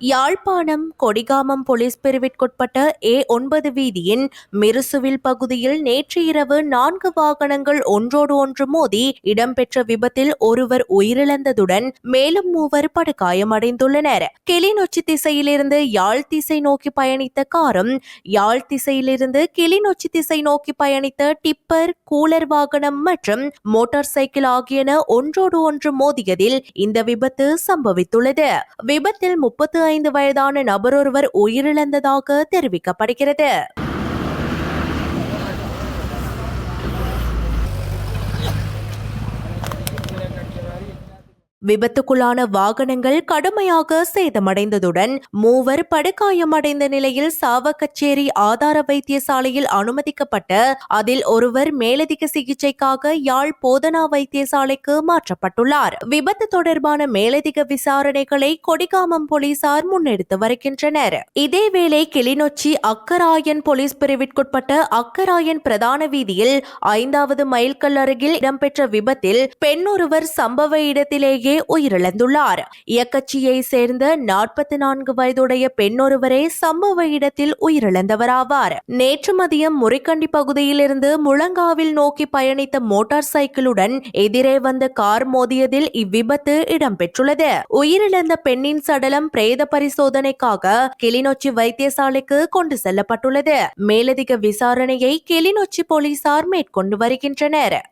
Yazhpanam Kodikamam police பிரிவிற்குட்பட்ட A ஒன்பது வீதியின் மிருசுவில் பகுதியில் நேற்று இரவு நான்கு வாகனங்கள் ஒன்றோடு ஒன்று மோதி இடம்பெற்ற விபத்தில் ஒருவர் உயிரிழந்ததுடன் மேலும் மூவர் படுகாயமடைந்துள்ளனர். கிளிநொச்சி திசையிலிருந்து யாழ் திசை நோக்கி பயணித்த காரும் யாழ் திசையிலிருந்து கிளிநொச்சி திசை நோக்கி பயணித்த டிப்பர் கூலர் வாகனம் மற்றும் மோட்டார் சைக்கிள் ஆகியன ஒன்றோடு ஒன்று மோதியதில் இந்த விபத்து சம்பவித்துள்ளது. விபத்தில் முப்பத்து ஐந்து வயதான நபரொருவர் உயிரிழந்ததாக தெரிவிக்கப்படுகிறது. விபத்துக்குள்ளான வாகனங்கள் கடுமையாக சேதமடைந்ததுடன் மூவர் படுகாயமடைந்த நிலையில் சாவக்கச்சேரி ஆதார வைத்தியசாலையில் அனுமதிக்கப்பட்டு அதில் ஒருவர் மேலதிக சிகிச்சைக்காக யாழ் போதனா வைத்தியசாலைக்கு மாற்றப்பட்டுள்ளார். விபத்து தொடர்பான மேலதிக விசாரணைகளை கொடிகாமம் போலீசார் முன்னெடுத்து வருகின்றனர். இதேவேளை கிளிநொச்சி அக்கராயன் போலீஸ் பிரிவிற்குட்பட்ட அக்கராயன் பிரதான வீதியில் ஐந்தாவது மைல்கல் அருகில் இடம்பெற்ற விபத்தில் பெண் ஒருவர் சம்பவ இடத்திலேயே உயிரிழந்துள்ளார். இயக்கச்சியை சேர்ந்த நாற்பத்தி நான்கு வயதுடைய பெண்ணொருவரே சம்பவ இடத்தில் உயிரிழந்தவராவார். நேற்று மதியம் முறிக்கண்டி பகுதியிலிருந்து முழங்காவில் நோக்கி பயணித்த மோட்டார் சைக்கிளுடன் எதிரே வந்த கார் மோதியதில் இவ்விபத்து இடம்பெற்றுள்ளது. உயிரிழந்த பெண்ணின் சடலம் பிரேத பரிசோதனைக்காக கிளிநொச்சி வைத்தியசாலைக்கு கொண்டு செல்லப்பட்டுள்ளது. மேலதிக விசாரணையை கிளிநொச்சி போலீசார் மேற்கொண்டு வருகின்றனர்.